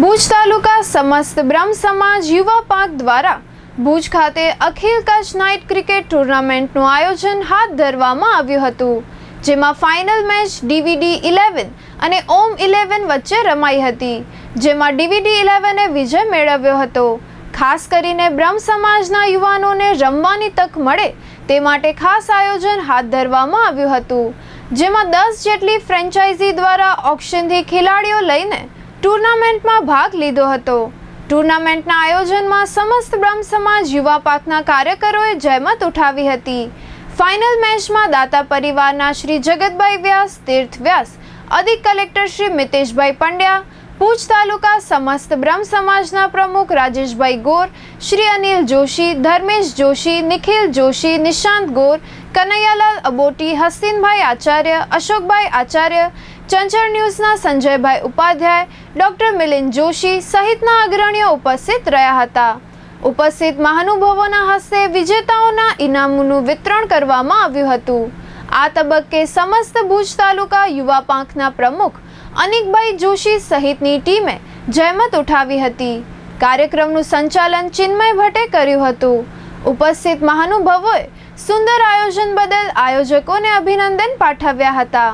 ભુજ તાલુકા સમસ્ત બ્રહ્મ સમાજ યુવા પાક દ્વારા ભુજ ખાતે અખિલ કચ્છ નાઇટ ક્રિકેટ ટુર્નામેન્ટનું આયોજન હાથ ધરવામાં આવ્યું હતું, જેમાં ફાઇનલ મેચ ડીવીડી ઇલેવન અને ઓમ ઇલેવન વચ્ચે રમાઈ હતી, જેમાં ડીવીડી ઇલેવને વિજય મેળવ્યો હતો. ખાસ કરીને બ્રહ્મ સમાજના યુવાનોને રમવાની તક મળે તે માટે ખાસ આયોજન હાથ ધરવામાં આવ્યું હતું, જેમાં દસ જેટલી ફ્રેન્ચાઇઝી દ્વારા ઓક્શનથી ખેલાડીઓ લઈને ટુર્નામેન્ટમાં ભાગ લીધો હતો. ટુર્નામેન્ટના આયોજનમાં સમસ્ત બ્રહ્મ સમાજ યુવા પાકના કાર્યકરોએ જહેમત ઉઠાવી હતી. ફાઇનલ મેચમાં દાતા પરિવારના શ્રી જગતભાઈ વ્યાસ, તીર્થ વ્યાસ, અધિક કલેક્ટર શ્રી મિતેશભાઈ પંડ્યા, ભુજ તાલુકા સમસ્ત બ્રહ્મ સમાજના પ્રમુખ રાજેશભાઈ ગોર, શ્રી અનિલ જોશી, ધર્મેશ જોશી, નિખિલ જોશી, નિશાંત ગોર, કનૈયાલાલ અબોટી, હસીનભાઈ આચાર્ય, અશોકભાઈ આચાર્ય ચંચળ ન્યૂઝના સંજયભાઈ ઉપાધ્યાય, ડોક્ટર મિલિંદ જોશી સહિતના અગ્રણીઓ ઉપસ્થિત રહ્યા હતા. ઉપસ્થિત મહાનુભાવોના હસ્તે વિજેતાઓના ઇનામોનું વિતરણ કરવામાં આવ્યું હતું. આ તબક્કે સમસ્ત ભુજ તાલુકા યુવા પાંખના પ્રમુખ અનિકભાઈ જોશી સહિતની ટીમે જહેમત ઉઠાવી હતી. કાર્યક્રમનું સંચાલન ચિન્મય ભટ્ટે કર્યું હતું. ઉપસ્થિત મહાનુભાવોએ સુંદર આયોજન બદલ આયોજકોને અભિનંદન પાઠવ્યા હતા.